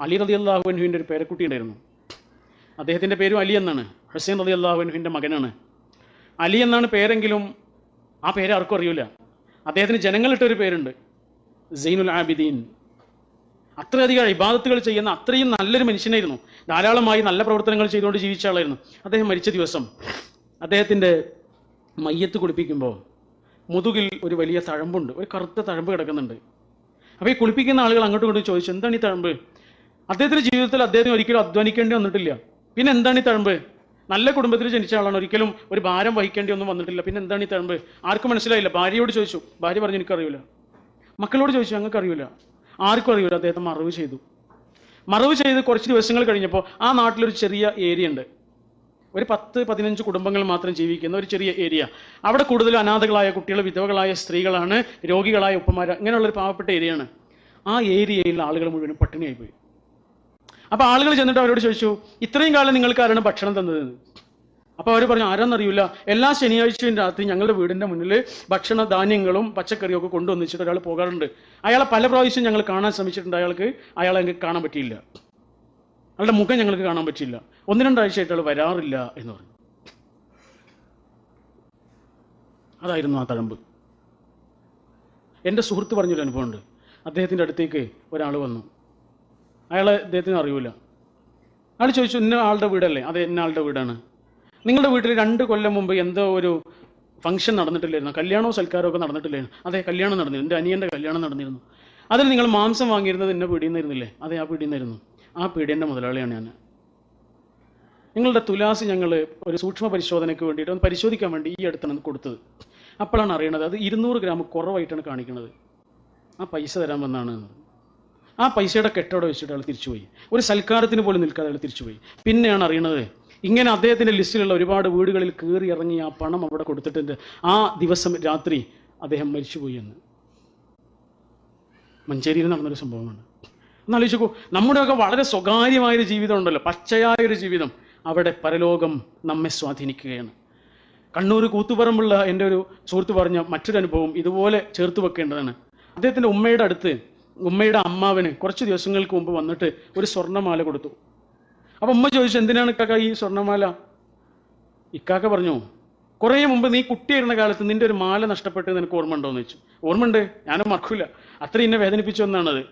അലി റതി അള്ളാഹുവിൻഹുവിന്റെ ഒരു പേരക്കുട്ടി ഉണ്ടായിരുന്നു. അദ്ദേഹത്തിന്റെ പേരും അലി എന്നാണ്. ഹുസൈൻ റതി അള്ളാഹുവിൻഹുവിന്റെ മകനാണ്. അലി എന്നാണ് പേരെങ്കിലും ആ പേര് ആർക്കും അറിയില്ല അദ്ദേഹത്തിന് ജനങ്ങളിട്ടൊരു പേരുണ്ട്. സൈനുൽ ആബിദീൻ. അത്രയധികം ഇബാദത്തുകൾ ചെയ്യുന്ന അത്രയും നല്ലൊരു മനുഷ്യനായിരുന്നു. ധാരാളമായി നല്ല പ്രവർത്തനങ്ങൾ ചെയ്തുകൊണ്ട് ജീവിച്ച ആളായിരുന്നു. അദ്ദേഹം മരിച്ച ദിവസം അദ്ദേഹത്തിന്റെ മയ്യത്ത് കുളിപ്പിക്കുമ്പോൾ മുതുകിൽ ഒരു വലിയ തഴമ്പുണ്ട്. ഒരു കറുത്ത തഴമ്പ് കിടക്കുന്നുണ്ട്. അപ്പോൾ ഈ കുളിപ്പിക്കുന്ന ആളുകൾ അങ്ങോട്ടും ഇങ്ങോട്ടും ചോദിച്ചു എന്താണ് ഈ തഴമ്പ്? അദ്ദേഹത്തിന്റെ ജീവിതത്തിൽ അദ്ദേഹത്തിന് ഒരിക്കലും അധ്വാനിക്കേണ്ടി വന്നിട്ടില്ല. പിന്നെ എന്താണ് ഈ തഴമ്പ്? നല്ല കുടുംബത്തിൽ ജനിച്ച ആളാണ്. ഒരിക്കലും ഒരു ഭാരം വഹിക്കേണ്ടി ഒന്നും വന്നിട്ടില്ല. പിന്നെ എന്താണ് ഈ തഴമ്പ്? ആർക്കും മനസ്സിലായില്ല. ഭാര്യയോട് ചോദിച്ചു. ഭാര്യ പറഞ്ഞു എനിക്കറിയില്ല. മക്കളോട് ചോദിച്ചു ഞങ്ങൾക്ക് അറിയില്ല ആർക്കും അറിയില്ല. അദ്ദേഹത്തെ മറവ് ചെയ്തു. മറവ് ചെയ്ത് കുറച്ച് ദിവസങ്ങൾ കഴിഞ്ഞപ്പോൾ ആ നാട്ടിലൊരു ചെറിയ ഏരിയ ഉണ്ട്. ഒരു പത്ത് പതിനഞ്ച് കുടുംബങ്ങൾ മാത്രം ജീവിക്കുന്ന ഒരു ചെറിയ ഏരിയ. അവിടെ കൂടുതൽ അനാഥകളായ കുട്ടികൾ വിധവകളായ സ്ത്രീകളാണ് രോഗികളായ ഉപ്പമാർ അങ്ങനെയുള്ളൊരു പാവപ്പെട്ട ഏരിയയാണ്. ആ ഏരിയയിൽ ആളുകൾ മുഴുവനും പട്ടിണിയായി പോയി അപ്പോൾ ആളുകൾ ചെന്നിട്ട് അവരോട് ചോദിച്ചു ഇത്രയും കാലം നിങ്ങൾക്ക് ആരാണ് ഭക്ഷണം തന്നത്? അപ്പോൾ അവർ പറഞ്ഞു ആരാന്നറിയില്ല എല്ലാ ശനിയാഴ്ചയും രാത്രി ഞങ്ങളുടെ വീടിന്റെ മുന്നിൽ ഭക്ഷണ ധാന്യങ്ങളും പച്ചക്കറിയും ഒക്കെ കൊണ്ടുവന്നിച്ചിട്ട് ഒരാൾ പോകാറുണ്ട്. അയാളെ പല പ്രാവശ്യം ഞങ്ങൾ കാണാൻ ശ്രമിച്ചിട്ടുണ്ട്. അയാൾക്ക് അയാളെ ഞങ്ങൾക്ക് കാണാൻ പറ്റിയില്ല. അയാളുടെ മുഖം ഞങ്ങൾക്ക് കാണാൻ പറ്റിയില്ല. ഒന്ന് രണ്ടാഴ്ചയായിട്ട് അയാൾ വരാറില്ല എന്ന് പറഞ്ഞു. അതായിരുന്നു ആ തഴമ്പ്. എന്റെ സുഹൃത്ത് പറഞ്ഞൊരു അനുഭവമുണ്ട്. അദ്ദേഹത്തിന്റെ അടുത്തേക്ക് ഒരാൾ വന്നു. അയാളെ അദ്ദേഹത്തിന് അറിയില്ല അയാൾ ചോദിച്ചു ഇന്ന ആളുടെ വീടല്ലേ? അതെ ഇന്ന ആളുടെ വീടാണ്. നിങ്ങളുടെ വീട്ടിൽ രണ്ട് കൊല്ലം മുമ്പ് എന്തോ ഒരു ഫംഗ്ഷൻ നടന്നിട്ടില്ലായിരുന്നു? കല്യാണവും സൽക്കാരവും ഒക്കെ നടന്നിട്ടില്ലായിരുന്നു? അതെ കല്യാണം നടന്നിരുന്നു. എന്റെ അനിയന്റെ കല്യാണം നടന്നിരുന്നു. അതിൽ നിങ്ങൾ മാംസം വാങ്ങിയിരുന്നത് എന്നെ പീടിയെന്നായിരുന്നില്ലേ അതെ ആ പീടിയെന്നായിരുന്നു ആ പീടിയന്റെ മുതലാളിയാണ് ഞാൻ. നിങ്ങളുടെ തുലാസ് ഞങ്ങൾ ഒരു സൂക്ഷ്മ പരിശോധനയ്ക്ക് വേണ്ടിയിട്ട് ഒന്ന് പരിശോധിക്കാൻ വേണ്ടി ഈ അടുത്താണ് കൊടുത്തത്. അപ്പോഴാണ് അറിയണത് അത് ഇരുന്നൂറ് ഗ്രാം കുറവായിട്ടാണ് കാണിക്കുന്നത് ആ പൈസ തരാൻ വന്നാണ്. ആ പൈസയുടെ കെട്ടോടെ വെച്ചിട്ട് അയാൾ തിരിച്ചുപോയി. ഒരു സൽക്കാരത്തിന് പോലും നിൽക്കാതെ അയാൾ തിരിച്ചുപോയി. പിന്നെയാണ് അറിയണത് ഇങ്ങനെ അദ്ദേഹത്തിന്റെ ലിസ്റ്റിലുള്ള ഒരുപാട് വീടുകളിൽ കയറി ഇറങ്ങി ആ പണം അവിടെ കൊടുത്തിട്ടുണ്ട്. ആ ദിവസം രാത്രി അദ്ദേഹം മരിച്ചുപോയി എന്ന്. മഞ്ചേരിയിൽ നടന്നൊരു സംഭവമാണ്. എന്നാലോചിക്കൂ നമ്മുടെയൊക്കെ വളരെ സ്വകാര്യമായൊരു ജീവിതം ഉണ്ടല്ലോ പച്ചയായൊരു ജീവിതം. അവിടെ പരലോകം നമ്മെ സ്വാധീനിക്കുകയാണ്. കണ്ണൂർ കൂത്തുപറമ്പുള്ള എന്റെ ഒരു സുഹൃത്ത് പറഞ്ഞ മറ്റൊരു അനുഭവം ഇതുപോലെ ചേർത്ത് വെക്കേണ്ടതാണ്. അദ്ദേഹത്തിന്റെ ഉമ്മയുടെ അടുത്ത് ഉമ്മയുടെ അമ്മാവന് കുറച്ച് ദിവസങ്ങൾക്ക് മുമ്പ് വന്നിട്ട് ഒരു സ്വർണമാല കൊടുത്തു. അപ്പം ഉമ്മ ചോദിച്ചു എന്തിനാണ് ഇക്കാക്ക ഈ സ്വർണമാല? ഇക്കാക്ക പറഞ്ഞു കുറേ മുമ്പ് നീ കുട്ടിയായിരുന്ന കാലത്ത് നിന്റെ ഒരു മാല നഷ്ടപ്പെട്ട് നിനക്ക് ഓർമ്മ ഉണ്ടോ എന്ന് ചോദിച്ചു. ഓർമ്മയുണ്ട്? ഞാനും മറക്കില്ല അത്ര എന്നെ വേദനിപ്പിച്ച ഒന്നാണത്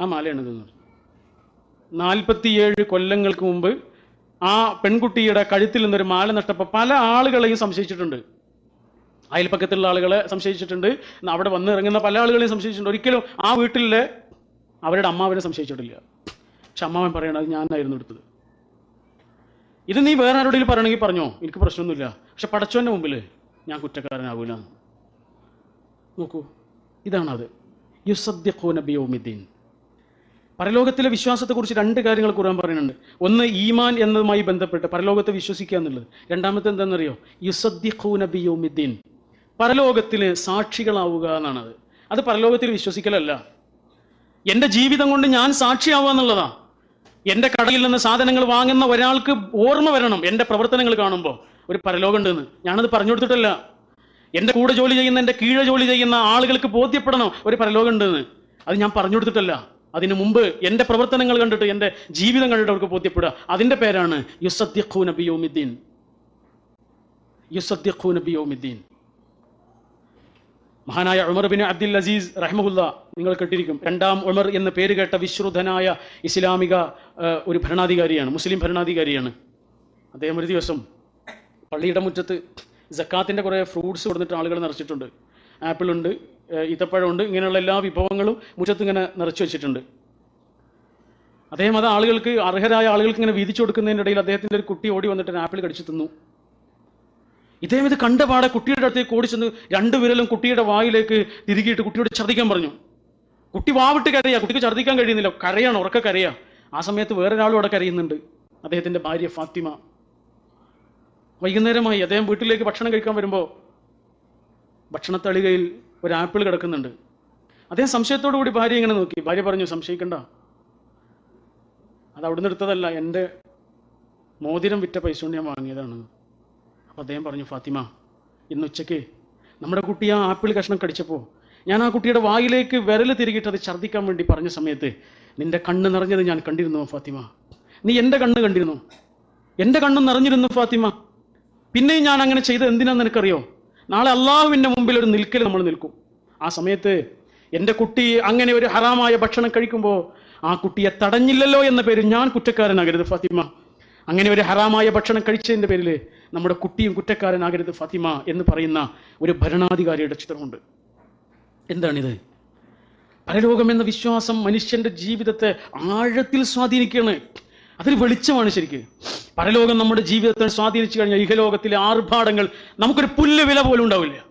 ആ മാലയാണ് ഇതെന്ന് പറഞ്ഞു. നാൽപ്പത്തിയേഴ് കൊല്ലങ്ങൾക്ക് മുമ്പ് ആ പെൺകുട്ടിയുടെ കഴുത്തിൽ നിന്നൊരു മാല നഷ്ടപ്പെട്ട പല ആളുകളെയും സംശയിച്ചിട്ടുണ്ട്. അയൽപ്പക്കത്തുള്ള ആളുകളെ സംശയിച്ചിട്ടുണ്ട്. അവിടെ വന്ന് ഇറങ്ങുന്ന പല ആളുകളെയും സംശയിച്ചിട്ടുണ്ട്. ഒരിക്കലും ആ വീട്ടിലെ അവരുടെ അമ്മാവനെ സംശയിച്ചിട്ടില്ല. പക്ഷെ അമ്മാവൻ പറയണത് ഞാനായിരുന്നു എടുത്തത്. ഇത് നീ വേറെ ആരോടെങ്കിലും പറയണമെങ്കിൽ പറഞ്ഞോ? എനിക്ക് പ്രശ്നമൊന്നുമില്ല. പക്ഷെ പടച്ചോന്റെ മുമ്പിൽ ഞാൻ കുറ്റക്കാരനാവൂല. നോക്കൂ ഇതാണത്. യുസദ്യഖൂന ബിയൗമിദ്ദീൻ. പരലോകത്തിലെ വിശ്വാസത്തെക്കുറിച്ച് രണ്ട് കാര്യങ്ങൾ ഖുർആൻ പറയുന്നുണ്ട്. ഒന്ന് ഈമാൻ എന്നതുമായി ബന്ധപ്പെട്ട് പരലോകത്തെ വിശ്വസിക്കുക എന്നുള്ളത്. രണ്ടാമത്തെ എന്താണെന്നറിയോ? യുസദ്ദിഖൂന ബിയൗമിദ്ദീൻ. പരലോകത്തിൽ സാക്ഷികളാവുക എന്നാണത്. അത് പരലോകത്തിൽ വിശ്വസിക്കലല്ല. എന്റെ ജീവിതം കൊണ്ട് ഞാൻ സാക്ഷിയാവുക എന്നുള്ളതാ. എന്റെ കടയിൽ നിന്ന് സാധനങ്ങൾ വാങ്ങുന്ന ഒരാൾക്ക് ഓർമ്മ വരണം എന്റെ പ്രവർത്തനങ്ങൾ കാണുമ്പോൾ ഒരു പരലോകം ഉണ്ടെന്ന്. ഞാനത് പറഞ്ഞു കൊടുത്തിട്ടല്ല. എന്റെ കൂടെ ജോലി ചെയ്യുന്ന എന്റെ കീഴെ ജോലി ചെയ്യുന്ന ആളുകൾക്ക് ബോധ്യപ്പെടണം ഒരു പരലോകം ഉണ്ടെന്ന്. അത് ഞാൻ പറഞ്ഞു കൊടുത്തിട്ടല്ല. അതിനു മുമ്പ് എന്റെ പ്രവർത്തനങ്ങൾ കണ്ടിട്ട് എന്റെ ജീവിതം കണ്ടിട്ട് അവർക്ക് ബോധ്യപ്പെടുക. അതിന്റെ പേരാണ് യുസദ്യഖു നബിയോമിദ്ദീൻ. യുസദ്യഖു ബിയോമിദ്ദീൻ മഹാനായ ഉമർ ബിൻ അബ്ദുൽ അസീസ് റഹ്മുല്ല നിങ്ങൾ കേട്ടിരിക്കും. രണ്ടാം ഉമർ എന്ന പേര് കേട്ട വിശ്രുതനായ ഇസ്ലാമിക ഒരു ഭരണാധികാരിയാണ് മുസ്ലിം ഭരണാധികാരിയാണ്. അദ്ദേഹം ഒരു ദിവസം പള്ളിയുടെ മുറ്റത്ത് ജക്കാത്തിന്റെ കുറേ ഫ്രൂട്ട്സ് കൊടുത്തിട്ട് ആളുകൾ നിറച്ചിട്ടുണ്ട്. ആപ്പിളുണ്ട് ഈത്തപ്പഴമുണ്ട് ഇങ്ങനെയുള്ള എല്ലാ വിഭവങ്ങളും മുറ്റത്ത് ഇങ്ങനെ നിറച്ചു വെച്ചിട്ടുണ്ട്. അദ്ദേഹം അത് ആളുകൾക്ക് അർഹരായ ആളുകൾക്ക് ഇങ്ങനെ വീതിച്ചു കൊടുക്കുന്നതിനിടയിൽ അദ്ദേഹത്തിന്റെ ഒരു കുട്ടി ഓടി വന്നിട്ട് ആപ്പിൾ കടിച്ചു തിന്നു. ഇദ്ദേഹം ഇത് കണ്ട പാടെ കുട്ടിയുടെ അടുത്തേക്ക് ഓടി ചെന്ന് രണ്ട് വിരലും കുട്ടിയുടെ വായിലേക്ക് തിരികിയിട്ട് കുട്ടിയോട് ഛർദ്ദിക്കാൻ പറഞ്ഞു. കുട്ടി വാവിട്ട് കരയാ. കുട്ടിക്ക് ഛർദ്ദിക്കാൻ കഴിയുന്നില്ല. കരയാണ് ഉറക്ക കരയാ. ആ സമയത്ത് വേറൊരാളും അവിടെ കരയുന്നുണ്ട്. അദ്ദേഹത്തിന്റെ ഭാര്യ ഫാത്തിമ. വൈകുന്നേരമായി അദ്ദേഹം വീട്ടിലേക്ക് ഭക്ഷണം കഴിക്കാൻ വരുമ്പോൾ ഭക്ഷണത്തളികയിൽ ഒരു ആപ്പിൾ കിടക്കുന്നുണ്ട്. അദ്ദേഹം സംശയത്തോടു കൂടി ഭാര്യ ഇങ്ങനെ നോക്കി. ഭാര്യ പറഞ്ഞു സംശയിക്കണ്ട. അത് അവിടുന്ന് എടുത്തതല്ല. എന്റെ മോതിരം വിറ്റ പൈസ കൊണ്ട് ഞാൻ വാങ്ങിയതാണ്. അപ്പോൾ അദ്ദേഹം പറഞ്ഞു ഫാത്തിമ ഇന്ന് ഉച്ചയ്ക്ക് നമ്മുടെ കുട്ടി ആ ആപ്പിൾ കഷ്ണം കടിച്ചപ്പോൾ ഞാൻ ആ കുട്ടിയുടെ വായിലേക്ക് വിരൽ തിരികിട്ട് അത് ഛർദ്ദിക്കാൻ വേണ്ടി പറഞ്ഞ സമയത്ത് നിന്റെ കണ്ണ് നിറഞ്ഞത് ഞാൻ കണ്ടിരുന്നു ഫാത്തിമ. നീ എന്റെ കണ്ണ് കണ്ടിരുന്നു. എന്റെ കണ്ണ് നിറഞ്ഞിരുന്നു ഫാത്തിമ. പിന്നെയും ഞാൻ അങ്ങനെ ചെയ്തത് എന്തിനാന്ന് നിനക്കറിയോ? നാളെ അള്ളാഹുവിന്റെ മുമ്പിൽ ഒരു നിൽക്കൽ നമ്മൾ നിൽക്കും. ആ സമയത്ത് എന്റെ കുട്ടി അങ്ങനെ ഒരു ഹറാമായ ഭക്ഷണം കഴിക്കുമ്പോൾ ആ കുട്ടിയെ തടഞ്ഞില്ലല്ലോ എന്ന പേര് ഞാൻ കുറ്റക്കാരനാകരുത് ഫാത്തിമ. അങ്ങനെ ഒരു ഹറാമായ ഭക്ഷണം കഴിച്ചതിന്റെ പേരിൽ നമ്മുടെ കുട്ടിയും കുറ്റക്കാരനാകരുത് ഫാത്തിമ എന്ന് പറയുന്ന ഒരു ഭരണാധികാരിയുടെ ചിത്രമുണ്ട്. എന്താണിത്? പരലോകം എന്ന വിശ്വാസം മനുഷ്യന്റെ ജീവിതത്തെ ആഴത്തിൽ സ്വാധീനിക്കുകയാണ്. അതൊരു വെളിച്ചമാണ് ശരിക്ക്. പരലോകം നമ്മുടെ ജീവിതത്തെ സ്വാധീനിച്ചു കഴിഞ്ഞാൽ ഇഹലോകത്തിലെ ആർഭാടങ്ങൾ നമുക്കൊരു പുല്ല് വില പോലും ഉണ്ടാവില്ല.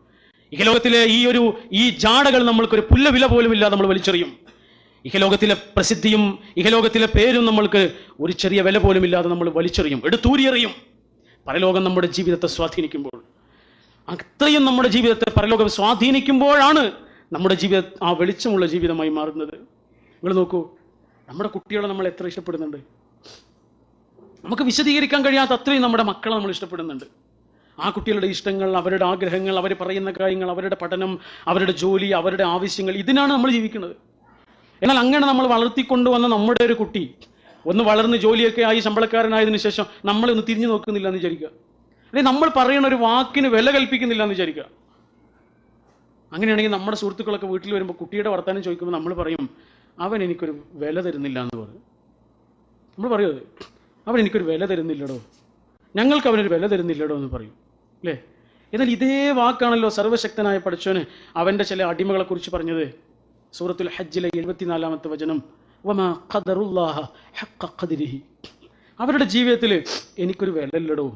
ഇഹലോകത്തിലെ ഈ ഒരു ഈ ജാടകൾ നമ്മൾക്കൊരു പുല്ല് വില പോലും ഇല്ലാതെ നമ്മൾ വലിച്ചെറിയും. ഇഹലോകത്തിലെ പ്രസിദ്ധിയും ഇഹലോകത്തിലെ പേരും നമ്മൾക്ക് ഒരു ചെറിയ വില പോലും ഇല്ലാതെ നമ്മൾ വലിച്ചെറിയും. എടുത്തൂരിയെറിയും. പരലോകം നമ്മുടെ ജീവിതത്തെ സ്വാധീനിക്കുമ്പോൾ. അത്രയും നമ്മുടെ ജീവിതത്തെ പരലോകം സ്വാധീനിക്കുമ്പോഴാണ് നമ്മുടെ ജീവിത ആ വെളിച്ചമുള്ള ജീവിതമായി മാറുന്നത്. നിങ്ങൾ നോക്കൂ നമ്മുടെ കുട്ടികളെ നമ്മൾ എത്ര ഇഷ്ടപ്പെടുന്നുണ്ട്? നമുക്ക് വിശദീകരിക്കാൻ കഴിയാത്ത അത്രയും നമ്മുടെ മക്കളെ നമ്മൾ ഇഷ്ടപ്പെടുന്നുണ്ട്. ആ കുട്ടികളുടെ ഇഷ്ടങ്ങൾ അവരുടെ ആഗ്രഹങ്ങൾ അവർ പറയുന്ന കാര്യങ്ങൾ അവരുടെ പഠനം അവരുടെ ജോലി അവരുടെ ആവശ്യങ്ങൾ ഇതിനാണ് നമ്മൾ ജീവിക്കുന്നത്. എന്നാൽ അങ്ങനെ നമ്മൾ വളർത്തിക്കൊണ്ടുവന്ന നമ്മുടെ ഒരു കുട്ടി ഒന്ന് വളർന്ന് ജോലിയൊക്കെ ആയി ശമ്പളക്കാരനായതിനു ശേഷം നമ്മളെ ഒന്ന് തിരിഞ്ഞു നോക്കുന്നില്ല എന്ന് വിചാരിക്കുക. അല്ലെങ്കിൽ നമ്മൾ പറയുന്ന ഒരു വാക്കിന് വില കൽപ്പിക്കുന്നില്ല എന്ന് വിചാരിക്കുക. അങ്ങനെയാണെങ്കിൽ നമ്മുടെ സുഹൃത്തുക്കളൊക്കെ വീട്ടിൽ വരുമ്പോൾ കുട്ടിയുടെ വർത്തമാനം ചോദിക്കുമ്പോൾ നമ്മൾ പറയും അവൻ എനിക്കൊരു വില തരുന്നില്ല എന്ന് പറയും. നമ്മൾ പറയുന്നത് അവൻ എനിക്കൊരു വില തരുന്നില്ലടോ. ഞങ്ങൾക്ക് അവനൊരു വില തരുന്നില്ലടോ എന്ന് പറയും. അല്ലേ? എന്നാൽ ഇതേ വാക്കാണല്ലോ സർവശക്തനായ പഠിച്ചവന് അവന്റെ ചില അടിമകളെക്കുറിച്ച് പറഞ്ഞത്. സൂറത്തുൽ ഹജ്ജിലെ എഴുപത്തിനാലാമത്തെ വചനം വമാ ഖദറുല്ലാഹ ഹഖ ഖദരിഹി. അവരുടെ ജീവിതത്തിൽ എനിക്കൊരു വിലല്ലടവും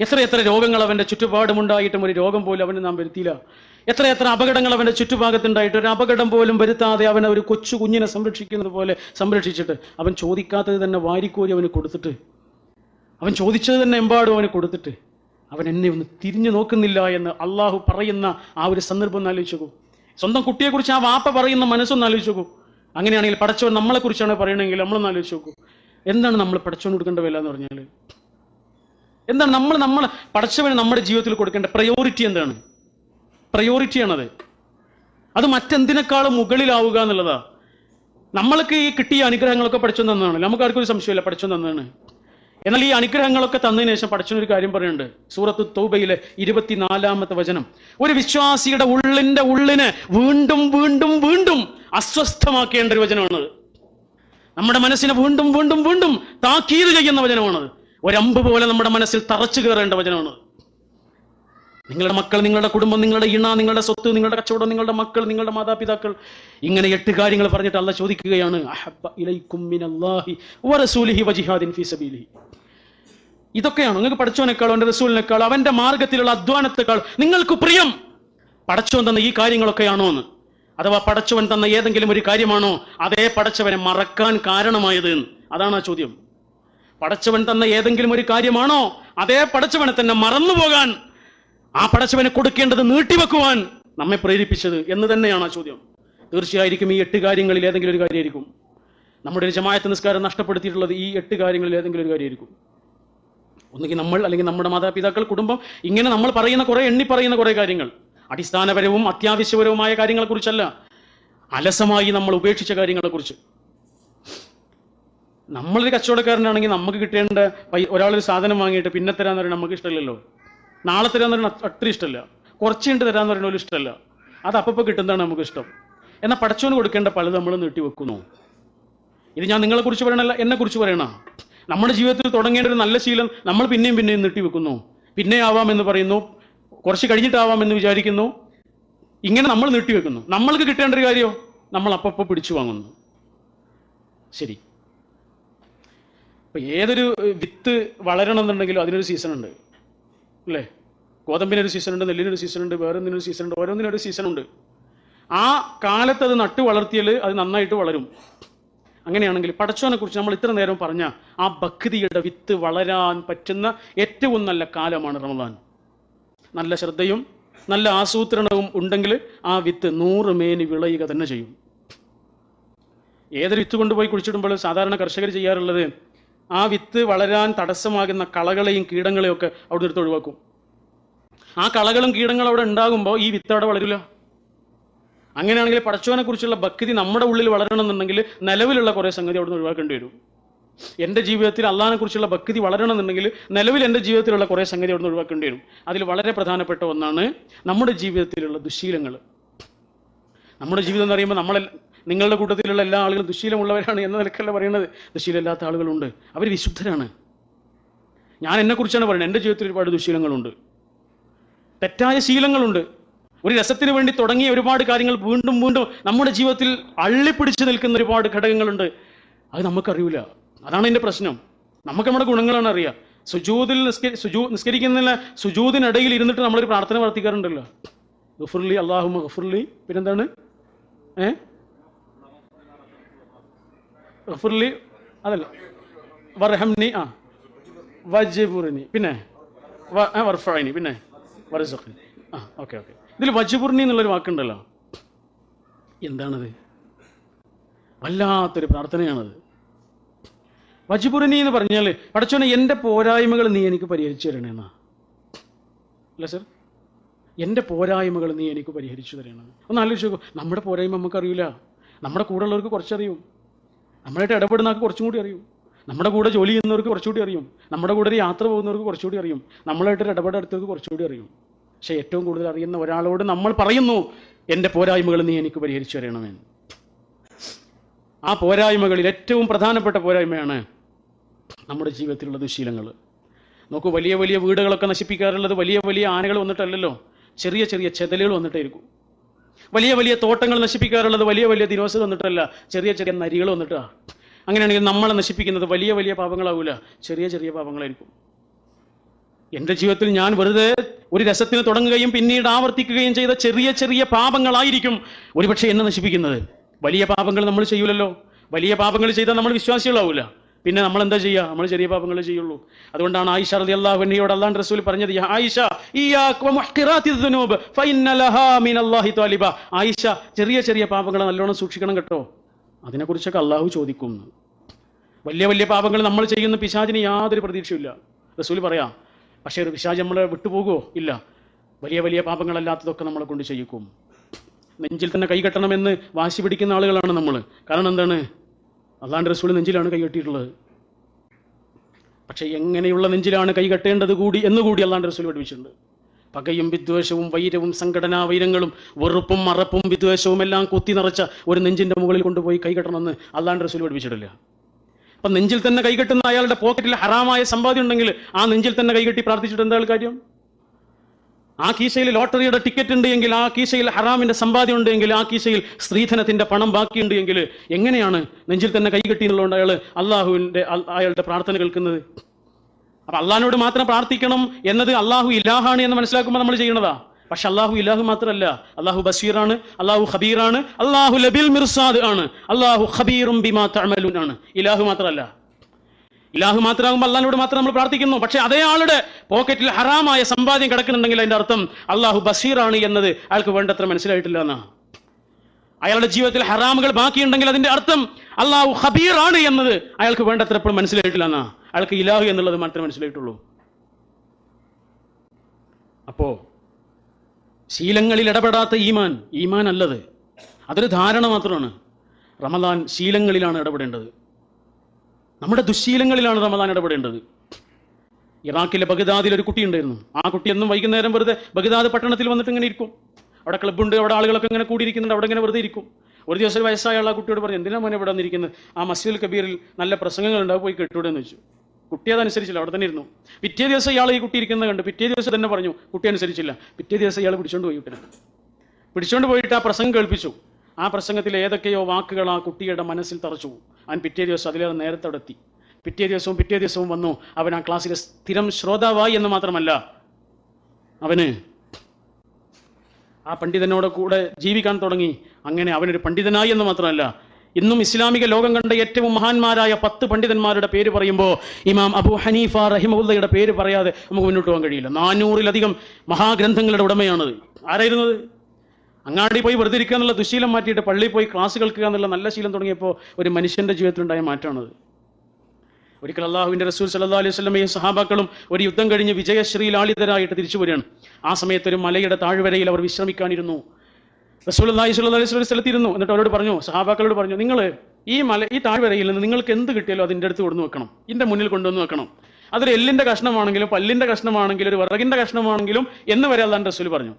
എത്ര എത്ര രോഗങ്ങൾ അവന്റെ ചുറ്റുപാടുമുണ്ടായിട്ടും ഒരു രോഗം പോലും അവന് നാം വരുത്തിയില്ല. എത്ര എത്ര അപകടങ്ങൾ അവന്റെ ചുറ്റുഭാഗത്തുണ്ടായിട്ട് ഒരു അപകടം പോലും വരുത്താതെ അവൻ ഒരു കൊച്ചു കുഞ്ഞിനെ സംരക്ഷിക്കുന്നത് പോലെ സംരക്ഷിച്ചിട്ട് അവൻ ചോദിക്കാത്തത് തന്നെ വാരിക്കോരി അവന് കൊടുത്തിട്ട് അവൻ ചോദിച്ചത് തന്നെ എമ്പാടും അവന് കൊടുത്തിട്ട് അവൻ എന്നെ ഒന്ന് തിരിഞ്ഞു നോക്കുന്നില്ല എന്ന് അള്ളാഹു പറയുന്ന ആ ഒരു സന്ദർഭം ഒന്ന് ആലോചിച്ചു സ്വന്തം കുട്ടിയെക്കുറിച്ച് ആ വാപ്പ പറയുന്ന മനസ്സൊന്ന് ആലോചിച്ച് നോക്കൂ. അങ്ങനെയാണെങ്കിൽ പടച്ചവൻ നമ്മളെക്കുറിച്ചാണ് പറയണമെങ്കിൽ നമ്മളൊന്ന് ആലോചിച്ച് നോക്കൂ. എന്താണ് നമ്മൾ പടച്ചവൻ കൊടുക്കേണ്ട വില എന്ന് പറഞ്ഞാൽ എന്താണ് നമ്മൾ നമ്മൾ പടച്ചവന് നമ്മുടെ ജീവിതത്തിൽ കൊടുക്കേണ്ട പ്രയോറിറ്റി എന്താണ്? പ്രയോറിറ്റിയാണത് അത് മറ്റെന്തിനേക്കാളും മുകളിലാവുക എന്നുള്ളതാ. നമ്മൾക്ക് ഈ കിട്ടിയ അനുഗ്രഹങ്ങളൊക്കെ പഠിച്ചു തന്നതാണ്. നമുക്ക് ആർക്കും ഒരു സംശയമില്ല പഠിച്ചു തന്നതാണ്. എന്നാൽ ഈ അനുഗ്രഹങ്ങളൊക്കെ തന്നതിന് ശേഷം പഠിച്ചൊരു കാര്യം പറയുന്നുണ്ട്. സൂറത്ത് തൗബയിലെ ഇരുപത്തിനാലാമത്തെ വചനം. ഒരു വിശ്വാസിയുടെ ഉള്ളിന്റെ ഉള്ളിനെ വീണ്ടും വീണ്ടും വീണ്ടും അസ്വസ്ഥമാക്കേണ്ട ഒരു വചനമാണത്. നമ്മുടെ മനസ്സിനെ വീണ്ടും വീണ്ടും വീണ്ടും താക്കീത് ചെയ്യുന്ന വചനമാണത്. ഒരമ്പ് പോലെ നമ്മുടെ മനസ്സിൽ തറച്ചു കയറേണ്ട വചനമാണ് നിങ്ങളുടെ മക്കൾ നിങ്ങളുടെ കുടുംബം നിങ്ങളുടെ ഇണ നിങ്ങളുടെ സ്വത്ത് നിങ്ങളുടെ കച്ചവടം നിങ്ങളുടെ മക്കൾ നിങ്ങളുടെ മാതാപിതാക്കൾ. ഇങ്ങനെ എട്ട് കാര്യങ്ങൾ പറഞ്ഞിട്ട് അല്ല ചോദിക്കുകയാണ് ഇതൊക്കെയാണ്. നിങ്ങൾക്ക് പഠിച്ചവനേക്കാൾ അവന്റെ റസൂലിനേക്കാൾ അവന്റെ മാർഗത്തിലുള്ള അധ്വാനത്തെക്കാൾ നിങ്ങൾക്ക് പ്രിയം. പടച്ചവൻ തന്ന ഈ കാര്യങ്ങളൊക്കെയാണോ എന്ന്? അഥവാ പടച്ചവൻ തന്ന ഏതെങ്കിലും ഒരു കാര്യമാണോ? അതേ പടച്ചവനെ മറക്കാൻ കാരണമായത് അതാണ് ആ ചോദ്യം. പടച്ചവൻ തന്ന ഏതെങ്കിലും ഒരു കാര്യമാണോ? അതേ പടച്ചവനെ തന്നെ മറന്നു പോകാൻ ആ പടച്ചവനെ കൊടുക്കേണ്ടത് നീട്ടിവെക്കുവാൻ നമ്മെ പ്രേരിപ്പിച്ചത് എന്ന് തന്നെയാണ് ആ ചോദ്യം. തീർച്ചയായിരിക്കും ഈ എട്ട് കാര്യങ്ങളിൽ ഏതെങ്കിലും ഒരു കാര്യമായിരിക്കും. നമ്മുടെ ഒരു ജമായത്ത് നിസ്കാരം നഷ്ടപ്പെടുത്തിയിട്ടുള്ളത് ഈ എട്ട് കാര്യങ്ങളിൽ ഏതെങ്കിലും ഒരു കാര്യമായിരിക്കും. ഒന്നുകിൽ നമ്മൾ അല്ലെങ്കിൽ നമ്മുടെ മാതാപിതാക്കൾ കുടുംബം ഇങ്ങനെ നമ്മൾ പറയുന്ന കുറേ എണ്ണി പറയുന്ന കുറേ കാര്യങ്ങൾ. അടിസ്ഥാനപരവും അത്യാവശ്യപരവുമായ കാര്യങ്ങളെക്കുറിച്ചല്ല. അലസമായി നമ്മൾ ഉപേക്ഷിച്ച കാര്യങ്ങളെക്കുറിച്ച്. നമ്മളൊരു കച്ചവടക്കാരനാണെങ്കിൽ നമുക്ക് കിട്ടേണ്ട ഒരാളൊരു സാധനം വാങ്ങിയിട്ട് പിന്നെ തരാന്ന് പറയുന്നത് നമുക്ക് ഇഷ്ടമില്ലല്ലോ നാളെ തരാന്ന് പറയുന്നത് അത്ര ഇഷ്ടമല്ല കുറച്ച് കണ്ട് തരാന്ന് പറയുന്ന പോലും ഇഷ്ടമല്ല അത് അപ്പപ്പോൾ കിട്ടുന്നതാണ് നമുക്ക് ഇഷ്ടം. എന്നാൽ പടച്ചവന് കൊടുക്കേണ്ട പലത് നമ്മൾ നീട്ടി വെക്കുന്നു. ഇത് ഞാൻ നിങ്ങളെ കുറിച്ച് പറയണല്ല എന്നെ കുറിച്ച് പറയണ. നമ്മുടെ ജീവിതത്തിൽ തുടങ്ങേണ്ട ഒരു നല്ല ശീലം നമ്മൾ പിന്നെയും പിന്നെയും നീട്ടി വെക്കുന്നു. പിന്നെ ആവാം എന്ന് പറയുന്നു. കുറച്ച് കഴിഞ്ഞിട്ടാവാം എന്ന് വിചാരിക്കുന്നു. ഇങ്ങനെ നമ്മൾ നീട്ടി വെക്കുന്നു. നമ്മൾക്ക് കിട്ടേണ്ട ഒരു കാര്യമോ നമ്മൾ അപ്പപ്പോൾ പിടിച്ചു വാങ്ങുന്നു. ശരി. ഇപ്പൊ ഏതൊരു വിത്ത് വളരണം എന്നുണ്ടെങ്കിലും അതിനൊരു സീസൺ ഉണ്ട് അല്ലേ ഗോതമ്പിനൊരു സീസൺ ഉണ്ട് നെല്ലിനൊരു എന്തിനൊരു സീസൺ ഉണ്ട് ഓരോന്നിനൊരു സീസൺ ഉണ്ട് ആ കാലത്ത് അത് നട്ടു വളർത്തിയാൽ അത് നന്നായിട്ട് വളരും. അങ്ങനെയാണെങ്കിൽ പടച്ചോനെ കുറിച്ച് നമ്മൾ ഇത്ര നേരം പറഞ്ഞ ആ ഭക്തിയുടെ വിത്ത് വളരാൻ പറ്റുന്ന ഏറ്റവും നല്ല കാലമാണ് റമദാൻ. നല്ല ശ്രദ്ധയും നല്ല ആസൂത്രണവും ഉണ്ടെങ്കിൽ ആ വിത്ത് നൂറ് മേനി വിളയുക തന്നെ ചെയ്യും. ഏതൊരു വിത്ത് കൊണ്ടുപോയി കുഴിച്ചിടുമ്പോൾ സാധാരണ കർഷകർ ചെയ്യാറുള്ളത് ആ വിത്ത് വളരാൻ തടസ്സമാകുന്ന കളകളെയും കീടങ്ങളെയും ഒക്കെ അവിടെ എടുത്ത് ഒഴിവാക്കും. ആ കളകളും കീടങ്ങളും അവിടെ ഉണ്ടാകുമ്പോൾ ഈ വിത്ത് അവിടെ വളരില്ല അങ്ങനെയാണെങ്കിൽ പടച്ചവനെ കുറിച്ചുള്ള ഭക്തി നമ്മുടെ ഉള്ളിൽ വളരണമെന്നുണ്ടെങ്കിൽ നിലവിലുള്ള കുറേ സംഗതി അവിടെ നിന്ന് ഒഴിവാക്കേണ്ടി വരും. എന്റെ ജീവിതത്തിൽ അള്ളാഹിനെ കുറിച്ചുള്ള ഭക്തി വളരണമെന്നുണ്ടെങ്കിൽ നിലവിൽ എന്റെ ജീവിതത്തിലുള്ള കുറേ സംഗതി അവിടെ നിന്ന് ഒഴിവാക്കേണ്ടി വരും. അതിൽ വളരെ പ്രധാനപ്പെട്ട ഒന്നാണ് നമ്മുടെ ജീവിതത്തിലുള്ള ദുശീലങ്ങൾ. നമ്മുടെ ജീവിതം എന്ന് പറയുമ്പോൾ നമ്മളെ നിങ്ങളുടെ കൂട്ടത്തിലുള്ള എല്ലാ ആളുകളും ദുശീലമുള്ളവരാണ് എന്ന നിലക്കല്ല പറയുന്നത്. ദുശീലമില്ലാത്ത ആളുകളുണ്ട്. അവർ വിശുദ്ധരാണ്. ഞാൻ എന്നെക്കുറിച്ചാണ് പറയുന്നത്. എന്റെ ജീവിതത്തിൽ ഒരുപാട് ദുശീലങ്ങളുണ്ട്. തെറ്റായ ശീലങ്ങളുണ്ട്. ഒരു രസത്തിന് വേണ്ടി തുടങ്ങിയ ഒരുപാട് കാര്യങ്ങൾ വീണ്ടും വീണ്ടും നമ്മുടെ ജീവിതത്തിൽ അള്ളിപ്പിടിച്ച് നിൽക്കുന്ന ഒരുപാട് ഘടകങ്ങളുണ്ട്. അത് നമുക്കറിയില്ല അതാണ് എന്റെ പ്രശ്നം. നമുക്ക് നമ്മുടെ ഗുണങ്ങളാണ് അറിയുക സുജൂതിൽ നിസ്കരി സുജൂ നിസ്കരിക്കുന്നതിന് സുജൂതിനിടയിൽ ഇരുന്നിട്ട് നമ്മളൊരു പ്രാർത്ഥന വർത്തിക്കാറുണ്ടല്ലോ ഗഫുർലി അള്ളാഹു ഗഫുർലി. പിന്നെന്താണ്? ഏ? ഗഫുർലി അതല്ല. വർഹംനി ആ. വജബുറിനി പിന്നെ. വ- ആ, വർഫഅനി പിന്നെ. വറസഖ്നി ആ ഓക്കെ ഓക്കെ. ഇതിൽ വജബുറിനി എന്നുള്ളൊരു വാക്കുണ്ടല്ലോ. എന്താണത്? വല്ലാത്തൊരു പ്രാർത്ഥനയാണത്. വജബുറിനി എന്ന് പറഞ്ഞാൽ പടച്ചോനെ എന്റെ പോരായ്മകൾ നീ എനിക്ക് പരിഹരിച്ചു തരണേന്നാ അല്ല സർ? എന്റെ പോരായ്മകൾ നീ എനിക്ക് പരിഹരിച്ചു തരണം ഒന്ന് ആലോചിച്ച് നമ്മുടെ പോരായ്മ നമുക്കറിയില്ല നമ്മുടെ കൂടെ ഉള്ളവർക്ക് കുറച്ചറിയും. നമ്മളായിട്ട് ഇടപെടുന്ന ആൾക്ക് കുറച്ചും കൂടി അറിയും. നമ്മുടെ കൂടെ ജോലി ചെയ്യുന്നവർക്ക് കുറച്ചുകൂടി അറിയും. നമ്മുടെ കൂടെ ഒരു യാത്ര പോകുന്നവർക്ക് കുറച്ചുകൂടി അറിയും. നമ്മളായിട്ട് ഒരു ഇടപെടെടുത്തവർക്ക് കുറച്ചുകൂടി അറിയും. പക്ഷേ ഏറ്റവും കൂടുതൽ അറിയുന്ന ഒരാളോട് നമ്മൾ പറയുന്നു എന്റെ പോരായ്മകൾ നീ എനിക്ക് പരിഹരിച്ചു തരണമെന്ന്. ആ പോരായ്മകളിൽ ഏറ്റവും പ്രധാനപ്പെട്ട പോരായ്മയാണ് നമ്മുടെ ജീവിതത്തിലുള്ള ദുശീലങ്ങൾ. നോക്കൂ വലിയ വലിയ വീടുകളൊക്കെ നശിപ്പിക്കാറുള്ളത് വലിയ വലിയ ആനകൾ വന്നിട്ടല്ലല്ലോ? ചെറിയ ചെറിയ ചെതലുകൾ വന്നിട്ടായിരിക്കും വലിയ വലിയ തോട്ടങ്ങൾ നശിപ്പിക്കാറുള്ളത് വലിയ വലിയ ദിനോസ് വന്നിട്ടല്ല ചെറിയ ചെറിയ നരികൾ വന്നിട്ടാ. അങ്ങനെയാണെങ്കിൽ നമ്മളെ നശിപ്പിക്കുന്നത് വലിയ വലിയ പാപങ്ങളാവില്ല ചെറിയ ചെറിയ പാപങ്ങളായിരിക്കും. എന്റെ ജീവിതത്തിൽ ഞാൻ വെറുതെ ഒരു രസത്തിന് തുടങ്ങുകയും പിന്നീട് ആവർത്തിക്കുകയും ചെയ്ത ചെറിയ ചെറിയ പാപങ്ങളായിരിക്കും ഒരുപക്ഷെ എന്നെ നശിപ്പിക്കുന്നത്. വലിയ പാപങ്ങൾ നമ്മൾ ചെയ്യൂലല്ലോ. വലിയ പാപങ്ങൾ ചെയ്താൽ നമ്മൾ വിശ്വാസികളാവൂല. പിന്നെ നമ്മൾ എന്താ ചെയ്യുക നമ്മൾ ചെറിയ പാപങ്ങൾ ചെയ്യുള്ളൂ. അതുകൊണ്ടാണ് ആയിഷ റളി അള്ളാഹു എന്നയോട് അള്ളാൻ റസൂൽ പറഞ്ഞത് "യാ ആയിഷ ഇയ്യാക വമുഹ്ഖിറാത്തി ദുനൂബ് ഫഇന്ന ലഹാ മിനല്ലാഹി ത്വാലിബ." ആയിഷ ചെറിയ ചെറിയ പാപങ്ങൾ നല്ലോണം സൂക്ഷിക്കണം കേട്ടോ. അതിനെക്കുറിച്ചൊക്കെ അള്ളാഹു ചോദിക്കുന്നു വലിയ വലിയ പാപങ്ങൾ നമ്മൾ ചെയ്യുന്ന പിശാചിന് യാതൊരു പ്രതീക്ഷയില്ല റസൂൽ പറയാം പക്ഷേ പിശാജ് നമ്മളെ വിട്ടുപോകുമോ ഇല്ല. വലിയ വലിയ പാപങ്ങളല്ലാത്തതൊക്കെ നമ്മളെ കൊണ്ട് ചെയ്യിക്കും. നെഞ്ചിൽ തന്നെ കൈ കെട്ടണമെന്ന് വാശി പിടിക്കുന്ന ആളുകളാണ് നമ്മൾ കാരണം എന്താണ്? അള്ളാണ്ട് റസൂൽ നെഞ്ചിലാണ് കൈകെട്ടിയിട്ടുള്ളത് പക്ഷേ എങ്ങനെയുള്ള നെഞ്ചിലാണ് കൈ കൈകെട്ടേണ്ടത് കൂടി എന്ന് കൂടി അള്ളാന്റെ റസൂൽ പഠിപ്പിച്ചിട്ടുണ്ട്. പകയും വിദ്വേഷവും വൈരവും സംഘടനാ വൈരങ്ങളും വെറുപ്പും മറപ്പും വിദ്വേഷവും എല്ലാം കുത്തി നിറച്ച ഒരു നെഞ്ചിന്റെ മുകളിൽ കൊണ്ടുപോയി കൈകെട്ടണമെന്ന് അള്ളാന്റെ റസൂൽ പഠിപ്പിച്ചിട്ടില്ല. അപ്പം നെഞ്ചിൽ തന്നെ കൈകെട്ടുന്ന അയാളുടെ പോക്കറ്റിൽ ഹറാമായ സമ്പാദ്യം ഉണ്ടെങ്കിൽ ആ നെഞ്ചിൽ തന്നെ കൈകെട്ടി പ്രാർത്ഥിച്ചിട്ട് എന്താ കാര്യം? ആ കീശയിൽ ലോട്ടറിയുടെ ടിക്കറ്റ് ഉണ്ട് എങ്കിൽ ആ കീശയിൽ ഹറാമിന്റെ സമ്പാദ്യം ഉണ്ട് എങ്കിൽ ആ കീശയിൽ സ്ത്രീധനത്തിന്റെ പണം ബാക്കിയുണ്ട് എങ്കിൽ എങ്ങനെയാണ് നെഞ്ചിൽ തന്നെ കൈകെട്ടി എന്നുള്ളതുകൊണ്ട് അയാൾ അള്ളാഹുവിന്റെ അയാളുടെ പ്രാർത്ഥന കേൾക്കുന്നത്? അപ്പൊ അള്ളാഹിനോട് മാത്രം പ്രാർത്ഥിക്കണം എന്നത് അള്ളാഹു ഇലാഹാണ് എന്ന് മനസ്സിലാക്കുമ്പോൾ നമ്മൾ ചെയ്യണതാ പക്ഷെ അള്ളാഹു ഇലാഹു മാത്രമല്ല അള്ളാഹു ബഷീറാണ് അള്ളാഹു ഖബീറാണ് അള്ളാഹു ലബിൽ മിർസാദ് ആണ് അള്ളാഹു ഖബീറും ബിമാ തഅമലൂൻ ആണ്. ഇലാഹു മാത്രമല്ല. ഇലാഹു മാത്രമാകുമ്പോൾ അള്ളാഹിനോട് മാത്രം നമ്മൾ പ്രാർത്ഥിക്കുന്നു. പക്ഷേ അതേ ആളുടെ പോക്കറ്റിൽ ഹറാമായ സമ്പാദ്യം കിടക്കുന്നുണ്ടെങ്കിൽ അതിന്റെ അർത്ഥം അള്ളാഹു ബഷീറാണ് എന്നത് അയാൾക്ക് വേണ്ടത്ര മനസ്സിലായിട്ടില്ല എന്നാണ് അയാളുടെ ജീവിതത്തിൽ ഹറാമുകൾ ബാക്കിയുണ്ടെങ്കിൽ അതിന്റെ അർത്ഥം അള്ളാഹു ഖബീറാണ് എന്നത് അയാൾക്ക് വേണ്ടത്ര എപ്പോഴും മനസ്സിലായിട്ടില്ല എന്നാ. അയാൾക്ക് ഇലാഹു എന്നുള്ളത് മാത്രമേ മനസ്സിലായിട്ടുള്ളൂ. അപ്പോ ശീലങ്ങളിൽ ഇടപെടാത്ത ഈമാൻ ഈമാൻ അല്ലത്. അതൊരു ധാരണ മാത്രമാണ്. റമദാൻ ശീലങ്ങളിലാണ് ഇടപെടേണ്ടത്. നമ്മുടെ ദുശീലങ്ങളിലാണ് റമദാൻ ഇടപെടേണ്ടത്. ഇറാഖിലെ ബഗ്ദാദിൽ ഒരു കുട്ടി ഉണ്ടായിരുന്നു. ആ കുട്ടി എന്നും വൈകുന്നേരം വെറുതെ ബഗ്ദാദ് പട്ടണത്തിൽ വന്നിട്ട് ഇങ്ങനെ ഇരിക്കും. അവിടെ ക്ലബ്ബുണ്ട് അവിടെ ആളുകളൊക്കെ ഇങ്ങനെ കൂടിയിരിക്കുന്നുണ്ട് അവിടെ ഇങ്ങനെ വെറുതെ ഇരിക്കും. ഒരു ദിവസം വയസ്സായ ആ കുട്ടിയോട് പറഞ്ഞു എന്തിനാ മോനെ ഇവിടെ വന്നിരിക്കുന്നത് ആ മസ്ജിദുൽ കബീറിൽ നല്ല പ്രസംഗങ്ങൾ ഉണ്ടാവും പോയി കേട്ടൂടെ എന്ന് വെച്ചു കുട്ടി അതനുസരിച്ചില്ല അവിടെ തന്നെ ഇരുന്നു. പിറ്റേ ദിവസം ഇയാൾ ഈ കുട്ടി ഇരിക്കുന്നത് കണ്ട് പിറ്റേ ദിവസം തന്നെ പറഞ്ഞു കുട്ടി അനുസരിച്ചില്ല. പിറ്റേ ദിവസം ഇയാൾ പിടിച്ചോണ്ട് പോയി കുട്ടിനെ. പിടിച്ചോണ്ട് പോയിട്ട് ആ പ്രസംഗം കേൾപ്പിച്ചു. ആ പ്രസംഗത്തിൽ ഏതൊക്കെയോ വാക്കുകൾ ആ കുട്ടിയുടെ മനസ്സിൽ തറച്ചു. അവൻ പിറ്റേ ദിവസം അതിലേറെ നേരത്തെ എത്തി. പിറ്റേ ദിവസവും പിറ്റേ ദിവസവും വന്നു. അവൻ ആ ക്ലാസ്സിലെ സ്ഥിരം ശ്രോതാവായി എന്ന് മാത്രമല്ല അവന് ആ പണ്ഡിതനോട് കൂടെ ജീവിക്കാൻ തുടങ്ങി. അങ്ങനെ അവനൊരു പണ്ഡിതനായി എന്ന് മാത്രമല്ല ഇന്നും ഇസ്ലാമിക ലോകം കണ്ട ഏറ്റവും മഹാന്മാരായ പത്ത് പണ്ഡിതന്മാരുടെ പേര് പറയുമ്പോൾ ഇമാം അബു ഹനീഫ റഹിമുള്ളയുടെ പേര് പറയാതെ നമുക്ക് മുന്നോട്ട് പോകാൻ കഴിയില്ല. നാനൂറിലധികം മഹാഗ്രന്ഥങ്ങളുടെ ഉടമയാണത്. ആരായിരുന്നത് അങ്ങാടി പോയി വെറുതെ ഇരിക്കുക എന്നുള്ള ദുശീലം മാറ്റിയിട്ട് പള്ളിയിൽ പോയി ക്ലാസ് കേൾക്കുക എന്നുള്ള നല്ല ശീലം തുടങ്ങിയപ്പോൾ ഒരു മനുഷ്യന്റെ ജീവിതത്തിലുണ്ടായ മാറ്റമാണത്. ഒരിക്കൽ അള്ളാഹുവിന്റെ റസൂൽ സല്ലാ അലൈഹി സ്വലമയും സഹാബാക്കളും ഒരു യുദ്ധം കഴിഞ്ഞ് വിജയശ്രീലാളിതരായിട്ട് തിരിച്ചു വരികയാണ്. ആ സമയത്ത് ഒരു മലയുടെ താഴ്വരയിൽ അവർ വിശ്രമിക്കാനിരുന്നു. റസൂൽ അള്ളാഹി സ്വല്ലാ അലൈഹി സ്വലം സ്ഥലത്തിരുന്നു. എന്നിട്ട് അവരോട് പറഞ്ഞു സഹാബാക്കളോട് പറഞ്ഞു നിങ്ങൾ ഈ മല ഈ താഴ്വരയിൽ നിന്ന് നിങ്ങൾക്ക് എന്ത് കിട്ടിയാലും അതിന്റെ അടുത്ത് കൊണ്ടു വെക്കണം. ഇതിന്റെ മുന്നിൽ കൊണ്ടുവന്ന് വെക്കണം. അതൊരു എല്ലിന്റെ കഷ്ണമാണെങ്കിലും പല്ലിന്റെ കഷ്ണമാണെങ്കിലും ഒരു വിറകിന്റെ കഷ്ണമാണെങ്കിലും എന്ന് വരെ അള്ളാന്റെ റസൂൽ പറഞ്ഞു.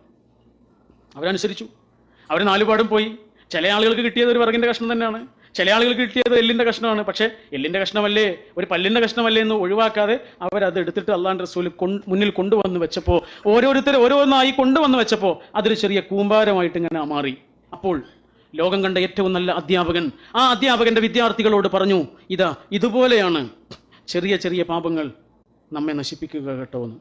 അവരനുസരിച്ചു. അവർ നാലുപാടും പോയി. ചില ആളുകൾക്ക് കിട്ടിയത് ഒരു വിറകിന്റെ കഷ്ണം തന്നെയാണ്. ചില ആളുകൾക്ക് കിട്ടിയത് എല്ലിന്റെ കഷ്ണമാണ്. പക്ഷേ എല്ലിന്റെ കഷ്ണമല്ലേ? ഒരു പല്ലിന്റെ കഷ്ണമല്ലേ എന്ന് ഒഴിവാക്കാതെ അവരത് എടുത്തിട്ട് അള്ളാൻ റസൂൽ മുന്നിൽ കൊണ്ടുവന്ന് വെച്ചപ്പോൾ ഓരോരുത്തർ ഓരോന്നായി കൊണ്ടുവന്ന് വെച്ചപ്പോൾ അതൊരു ചെറിയ കൂമ്പാരമായിട്ട് ഇങ്ങനെ മാറി. അപ്പോൾ ലോകം കണ്ട ഏറ്റവും നല്ല അധ്യാപകൻ ആ അധ്യാപകന്റെ വിദ്യാർത്ഥികളോട് പറഞ്ഞു ഇതാ ഇതുപോലെയാണ് ചെറിയ ചെറിയ പാപങ്ങൾ നമ്മെ നശിപ്പിക്കുക കേട്ടോ എന്ന്.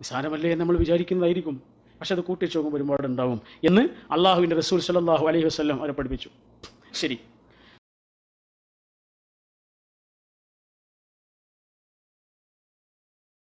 നിസാരമല്ലേ നമ്മൾ വിചാരിക്കുന്നതായിരിക്കും. പക്ഷെ അത് കൂട്ടിച്ചു നോക്കുമ്പോൾ ഒരുപാട് ഉണ്ടാവും എന്ന് അള്ളാഹുവിന്റെ റസൂൽ സല്ലല്ലാഹു അലൈഹി വസ്ലം അവരെ പഠിപ്പിച്ചു. ശരി.